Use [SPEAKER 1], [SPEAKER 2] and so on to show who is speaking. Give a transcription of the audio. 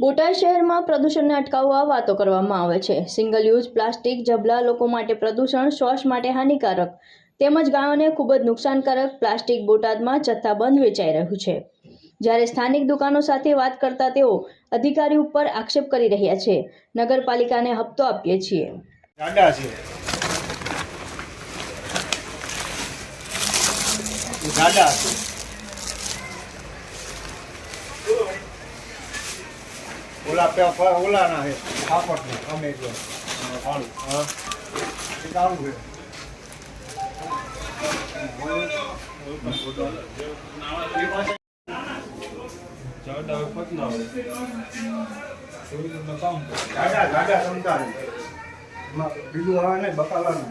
[SPEAKER 1] બોટાદ શહેરમાં પ્રદૂષણને અટકાવવા વાતો કરવામાં આવે છે. સિંગલ યુઝ પ્લાસ્ટિક જબલા લોકો માટે પ્રદૂષણ, શ્વાસ માટે હાનિકારક તેમજ ગાયોને ખૂબ જ નુકસાનકારક પ્લાસ્ટિક બોટાદમાં જથ્થાબંધ વેચાઈ રહ્યું છે. જ્યારે સ્થાનિક દુકાનો સાથે વાત કરતા તેઓ અધિકારી ઉપર આક્ષેપ કરી રહ્યા છે. નગરપાલિકાને હપ્તો આપીએ છીએ.
[SPEAKER 2] છે. ઓલા પેલા ઓલાના છે કાપડના અમે જો પાણી હા. એ ચાલુ છે. બીજું આવે ને બકાલાનું